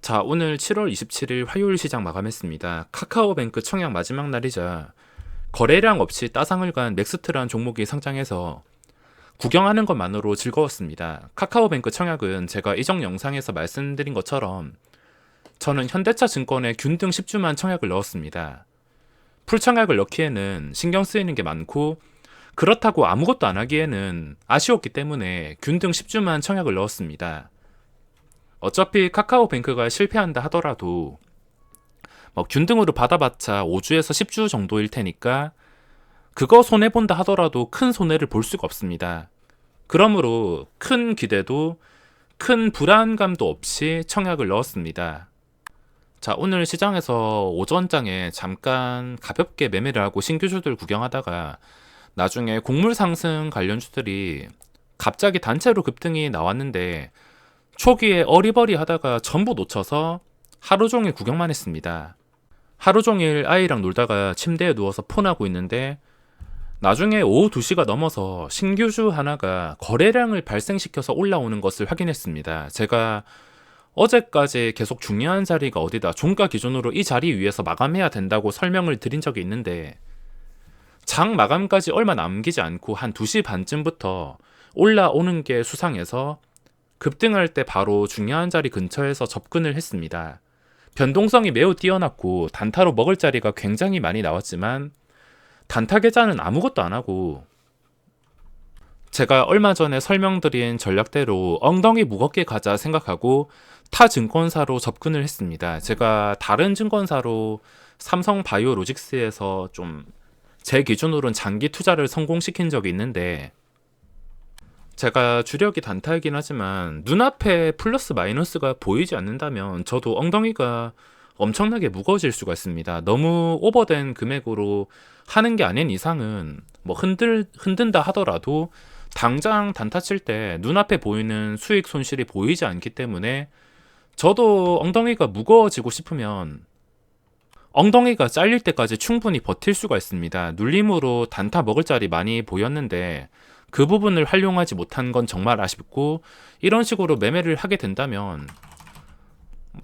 자, 오늘 7월 27일 화요일 시장 마감했습니다. 카카오뱅크 청약 마지막 날이자 거래량 없이 따상을 간 넥스트란 종목이 상장해서 구경하는 것만으로 즐거웠습니다. 카카오뱅크 청약은 제가 이전 영상에서 말씀드린 것처럼 저는 현대차 증권에 균등 10주만 청약을 넣었습니다. 풀청약을 넣기에는 신경 쓰이는 게 많고 그렇다고 아무것도 안 하기에는 아쉬웠기 때문에 균등 10주만 청약을 넣었습니다. 어차피 카카오뱅크가 실패한다 하더라도 뭐 균등으로 받아봤자 5주에서 10주 정도일 테니까 그거 손해본다 하더라도 큰 손해를 볼 수가 없습니다. 그러므로 큰 기대도 큰 불안감도 없이 청약을 넣었습니다. 자, 오늘 시장에서 오전장에 잠깐 가볍게 매매를 하고 신규주들 구경하다가 나중에 곡물 상승 관련 주들이 갑자기 단체로 급등이 나왔는데 초기에 어리버리 하다가 전부 놓쳐서 하루 종일 구경만 했습니다. 하루 종일 아이랑 놀다가 침대에 누워서 폰하고 있는데 나중에 오후 2시가 넘어서 신규주 하나가 거래량을 발생시켜서 올라오는 것을 확인했습니다. 제가 어제까지 계속 중요한 자리가 어디다 종가 기준으로 이 자리 위에서 마감해야 된다고 설명을 드린 적이 있는데 장 마감까지 얼마 남기지 않고 한 2시 반쯤부터 올라오는 게 수상해서 급등할 때 바로 중요한 자리 근처에서 접근을 했습니다. 변동성이 매우 뛰어났고 단타로 먹을 자리가 굉장히 많이 나왔지만 단타 계좌는 아무것도 안 하고 제가 얼마 전에 설명드린 전략대로 엉덩이 무겁게 가자 생각하고 타 증권사로 접근을 했습니다. 제가 다른 증권사로 삼성 바이오로직스에서 좀 제 기준으로는 장기 투자를 성공시킨 적이 있는데 제가 주력이 단타이긴 하지만 눈앞에 플러스 마이너스가 보이지 않는다면 저도 엉덩이가 엄청나게 무거워질 수가 있습니다. 너무 오버된 금액으로 하는 게 아닌 이상은 뭐 흔들 흔든다 하더라도 당장 단타 칠 때 눈앞에 보이는 수익 손실이 보이지 않기 때문에 저도 엉덩이가 무거워지고 싶으면 엉덩이가 잘릴 때까지 충분히 버틸 수가 있습니다. 눌림으로 단타 먹을 자리 많이 보였는데 그 부분을 활용하지 못한 건 정말 아쉽고 이런 식으로 매매를 하게 된다면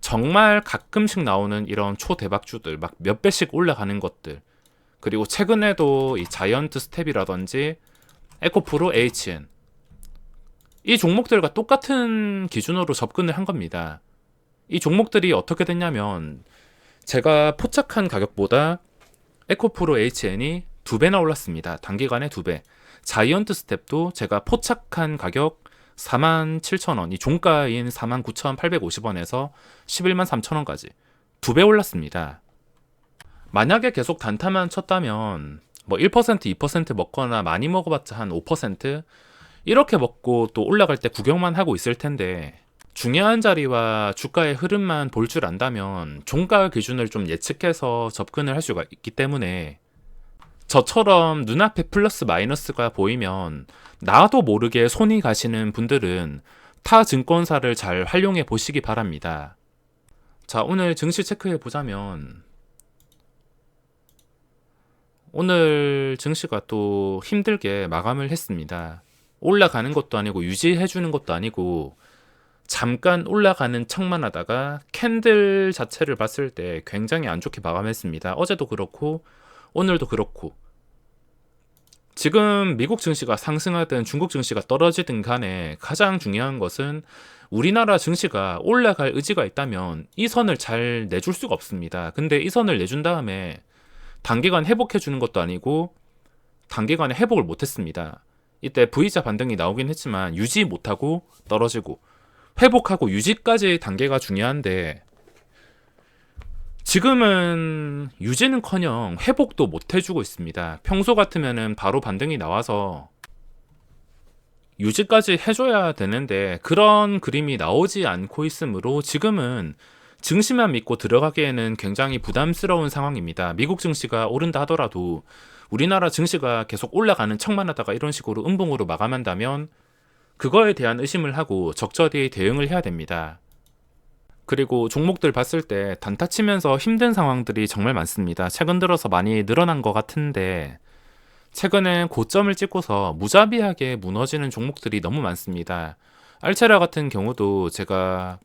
정말 가끔씩 나오는 이런 초대박주들 막 몇 배씩 올라가는 것들 그리고 최근에도 이 자이언트 스텝이라든지 에코프로 HN 이 종목들과 똑같은 기준으로 접근을 한 겁니다. 이 종목들이 어떻게 됐냐면 제가 포착한 가격보다 에코프로 HN이 두 배나 올랐습니다. 단기간에 두 배. 자이언트 스텝도 제가 포착한 가격 47,000원, 이 종가인 49,850원에서 11만 3천 원까지 두 배 올랐습니다. 만약에 계속 단타만 쳤다면 뭐 1%, 2% 먹거나 많이 먹어봤자 한 5% 이렇게 먹고 또 올라갈 때 구경만 하고 있을 텐데 중요한 자리와 주가의 흐름만 볼 줄 안다면 종가 기준을 좀 예측해서 접근을 할 수가 있기 때문에 저처럼 눈앞에 플러스 마이너스가 보이면 나도 모르게 손이 가시는 분들은 타 증권사를 잘 활용해 보시기 바랍니다. 자, 오늘 증시 체크해 보자면 오늘 증시가 또 힘들게 마감을 했습니다. 올라가는 것도 아니고 유지해 주는 것도 아니고 잠깐 올라가는 척만 하다가 캔들 자체를 봤을 때 굉장히 안 좋게 마감했습니다. 어제도 그렇고 오늘도 그렇고 지금 미국 증시가 상승하든 중국 증시가 떨어지든 간에 가장 중요한 것은 우리나라 증시가 올라갈 의지가 있다면 이 선을 잘 내줄 수가 없습니다. 근데 이 선을 내준 다음에 단기간 회복해 주는 것도 아니고 단기간에 회복을 못 했습니다. 이때 V자 반등이 나오긴 했지만 유지 못하고 떨어지고 회복하고 유지까지 단계가 중요한데 지금은 유지는커녕 회복도 못 해주고 있습니다. 평소 같으면은 바로 반등이 나와서 유지까지 해줘야 되는데 그런 그림이 나오지 않고 있으므로 지금은 증시만 믿고 들어가기에는 굉장히 부담스러운 상황입니다. 미국 증시가 오른다 하더라도 우리나라 증시가 계속 올라가는 척만 하다가 이런 식으로 음봉으로 마감한다면 그거에 대한 의심을 하고 적절히 대응을 해야 됩니다. 그리고 종목들 봤을 때 단타 치면서 힘든 상황들이 정말 많습니다. 최근 들어서 많이 늘어난 것 같은데 최근엔 고점을 찍고서 무자비하게 무너지는 종목들이 너무 많습니다. 알체라 같은 경우도 제가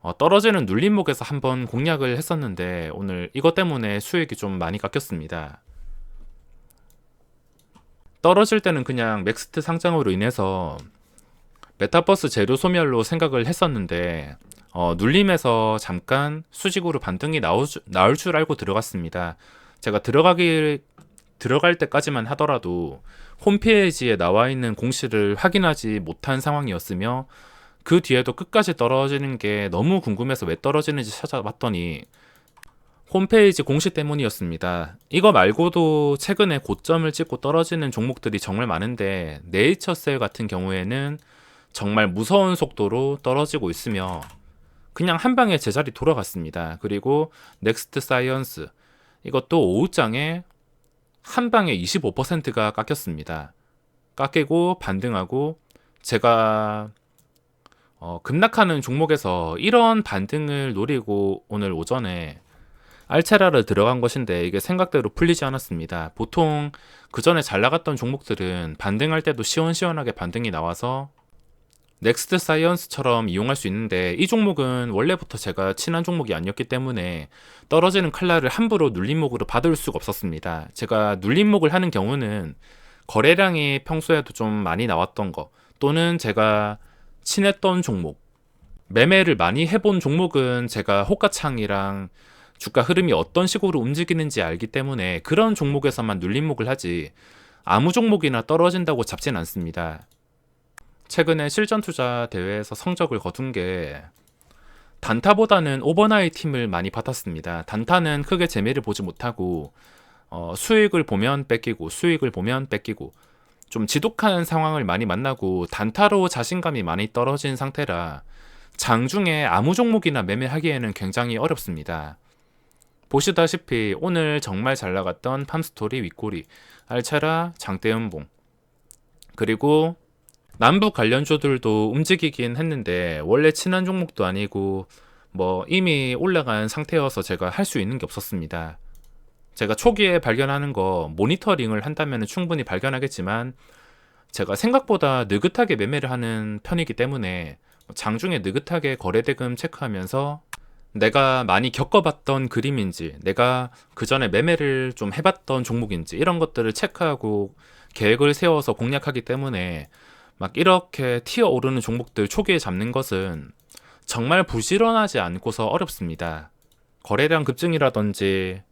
어, 떨어지는 눌림목에서 한번 공략을 했었는데 오늘 이것 때문에 수익이 좀 많이 깎였습니다. 떨어질 때는 그냥 맥스트 상장으로 인해서 메타버스 재료 소멸로 생각을 했었는데 어, 눌림에서 잠깐 수직으로 반등이 나올, 줄- 나올 줄 알고 들어갔습니다. 제가 들어가기 들어갈 때까지만 하더라도 홈페이지에 나와 있는 공시를 확인하지 못한 상황이었으며 그 뒤에도 끝까지 떨어지는 게 너무 궁금해서 왜 떨어지는지 찾아봤더니 홈페이지 공시 때문이었습니다. 이거 말고도 최근에 고점을 찍고 떨어지는 종목들이 정말 많은데 네이처셀 같은 경우에는 정말 무서운 속도로 떨어지고 있으며 그냥 한 방에 제자리 돌아갔습니다. 그리고 넥스트 사이언스 이것도 오후장에 한 방에 25%가 깎였습니다. 깎이고 반등하고 제가 어, 급락하는 종목에서 이런 반등을 노리고 오늘 오전에 알체라를 들어간 것인데 이게 생각대로 풀리지 않았습니다. 보통 그 전에 잘 나갔던 종목들은 반등할 때도 시원시원하게 반등이 나와서 넥스트 사이언스처럼 이용할 수 있는데 이 종목은 원래부터 제가 친한 종목이 아니었기 때문에 떨어지는 칼날을 함부로 눌림목으로 받을 수가 없었습니다. 제가 눌림목을 하는 경우는 거래량이 평소에도 좀 많이 나왔던 거 또는 제가 친했던 종목 매매를 많이 해본 종목은 제가 호가창이랑 주가 흐름이 어떤 식으로 움직이는지 알기 때문에 그런 종목에서만 눌림목을 하지 아무 종목이나 떨어진다고 잡진 않습니다. 최근에 실전 투자 대회에서 성적을 거둔 게 단타보다는 오버나잇 팀을 많이 받았습니다. 단타는 크게 재미를 보지 못하고 어, 수익을 보면 뺏기고 수익을 보면 뺏기고 좀 지독한 상황을 많이 만나고 단타로 자신감이 많이 떨어진 상태라 장중에 아무 종목이나 매매하기에는 굉장히 어렵습니다. 보시다시피 오늘 정말 잘 나갔던 팜스토리 윗꼬리, 알차라, 장대음봉 그리고 남북 관련주들도 움직이긴 했는데 원래 친한 종목도 아니고 뭐 이미 올라간 상태여서 제가 할 수 있는 게 없었습니다. 제가 초기에 발견하는 거 모니터링을 한다면 충분히 발견하겠지만 제가 생각보다 느긋하게 매매를 하는 편이기 때문에 장중에 느긋하게 거래대금 체크하면서 내가 많이 겪어봤던 그림인지 내가 그 전에 매매를 좀 해봤던 종목인지 이런 것들을 체크하고 계획을 세워서 공략하기 때문에 막 이렇게 튀어 오르는 종목들 초기에 잡는 것은 정말 부지런하지 않고서 어렵습니다. 거래량 급증이라든지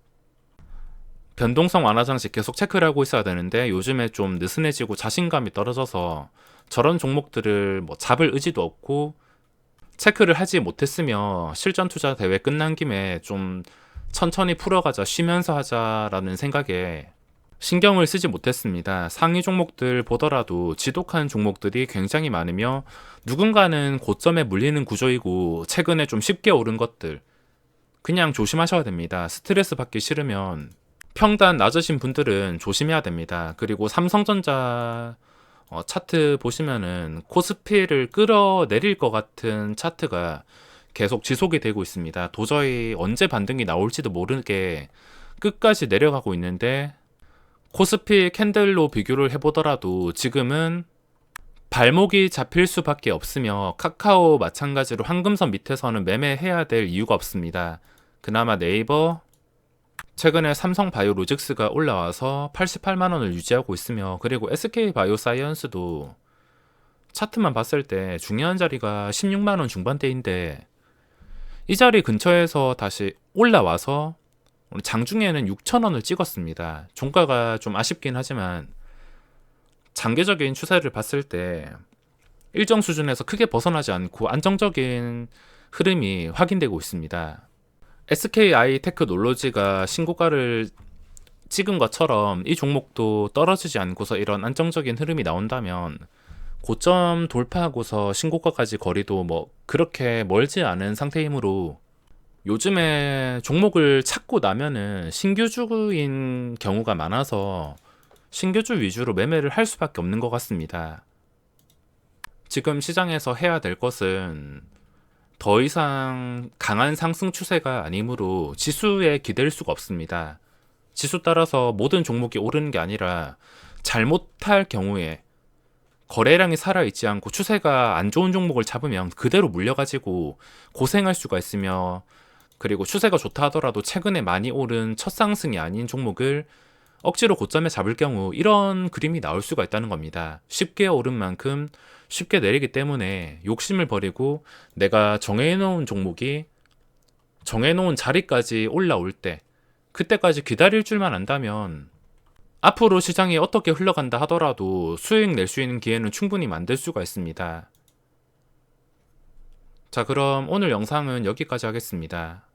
변동성 완화 장치 계속 체크를 하고 있어야 되는데 요즘에 좀 느슨해지고 자신감이 떨어져서 저런 종목들을 뭐 잡을 의지도 없고 체크를 하지 못했으며 실전 투자 대회 끝난 김에 좀 천천히 풀어가자 쉬면서 하자라는 생각에 신경을 쓰지 못했습니다. 상위 종목들 보더라도 지독한 종목들이 굉장히 많으며 누군가는 고점에 물리는 구조이고 최근에 좀 쉽게 오른 것들 그냥 조심하셔야 됩니다. 스트레스 받기 싫으면 평단 낮으신 분들은 조심해야 됩니다. 그리고 삼성전자 어, 차트 보시면은 코스피를 끌어내릴 것 같은 차트가 계속 지속이 되고 있습니다. 도저히 언제 반등이 나올지도 모르게 끝까지 내려가고 있는데 코스피 캔들로 비교를 해보더라도 지금은 발목이 잡힐 수밖에 없으며 카카오 마찬가지로 황금선 밑에서는 매매해야 될 이유가 없습니다. 그나마 네이버 최근에 삼성 바이오로직스가 올라와서 88만 원을 유지하고 있으며 그리고 SK 바이오사이언스도 차트만 봤을 때 중요한 자리가 16만 원 중반대인데 이 자리 근처에서 다시 올라와서 오늘 장중에는 6천 원을 찍었습니다. 종가가 좀 아쉽긴 하지만 장기적인 추세를 봤을 때 일정 수준에서 크게 벗어나지 않고 안정적인 흐름이 확인되고 있습니다. SKI 테크놀로지가 신고가를 찍은 것처럼 이 종목도 떨어지지 않고서 이런 안정적인 흐름이 나온다면 고점 돌파하고서 신고가까지 거리도 뭐 그렇게 멀지 않은 상태이므로 요즘에 종목을 찾고 나면은 신규주인 경우가 많아서 신규주 위주로 매매를 할 수밖에 없는 것 같습니다. 지금 시장에서 해야 될 것은 더 이상 강한 상승 추세가 아니므로 지수에 기댈 수가 없습니다. 지수 따라서 모든 종목이 오르는 게 아니라 잘못할 경우에 거래량이 살아있지 않고 추세가 안 좋은 종목을 잡으면 그대로 물려가지고 고생할 수가 있으며 그리고 추세가 좋다 하더라도 최근에 많이 오른 첫 상승이 아닌 종목을 억지로 고점에 잡을 경우 이런 그림이 나올 수가 있다는 겁니다. 쉽게 오른 만큼 쉽게 내리기 때문에 욕심을 버리고 내가 정해놓은 종목이 정해놓은 자리까지 올라올 때 그때까지 기다릴 줄만 안다면 앞으로 시장이 어떻게 흘러간다 하더라도 수익 낼 수 있는 기회는 충분히 만들 수가 있습니다. 자, 그럼 오늘 영상은 여기까지 하겠습니다.